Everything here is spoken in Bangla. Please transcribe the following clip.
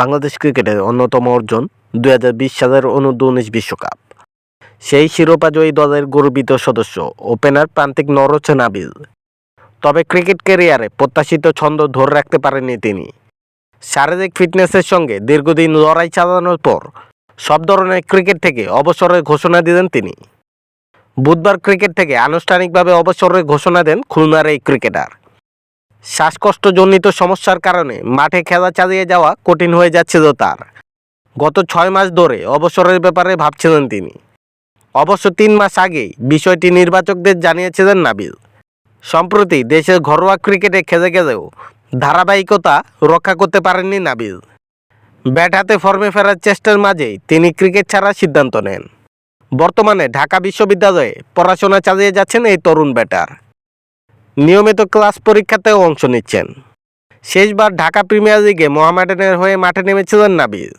বাংলাদেশ ক্রিকেটের অন্যতম অর্জন দু হাজার বিশ সালের অনূর্ধ্ব উনিশ বিশ্বকাপ। সেই শিরোপাজয়ী দলের গর্বিত সদস্য, ওপেনার প্রান্তিক নরচ নাবিল। তবে ক্রিকেট ক্যারিয়ারে প্রত্যাশিত ছন্দ ধরে রাখতে পারেননি তিনি। শারীরিক ফিটনেসের সঙ্গে দীর্ঘদিন লড়াই চালানোর পর সব ধরনের ক্রিকেট থেকে অবসরের ঘোষণা দিলেন তিনি। বুধবার ক্রিকেট থেকে আনুষ্ঠানিকভাবে অবসরের ঘোষণা দেন খুলনার এই ক্রিকেটার। শ্বাসকষ্টজনিত সমস্যার কারণে মাঠে খেলা চালিয়ে যাওয়া কঠিন হয়ে যাচ্ছিল তার। গত ছয় মাস ধরে অবসরের ব্যাপারে ভাবছিলেন তিনি। অবশ্য তিন মাস আগেই বিষয়টি নির্বাচকদের জানিয়েছিলেন নাবিল। সম্প্রতি দেশের ঘরোয়া ক্রিকেটে খেলে গেলেও ধারাবাহিকতা রক্ষা করতে পারেননি নাবিল। ব্যাট হাতে ফর্মে ফেরার চেষ্টার মাঝেই তিনি ক্রিকেট ছাড়ার সিদ্ধান্ত নেন। বর্তমানে ঢাকা বিশ্ববিদ্যালয়ে পড়াশোনা চালিয়ে যাচ্ছেন এই তরুণ ব্যাটার। নিয়মিত ক্লাস পরীক্ষাতেও অংশ নিচ্ছেন। শেষবার ঢাকা প্রিমিয়ার লিগে মোহামেডানের হয়ে মাঠে নেমেছিলেন নাবিল।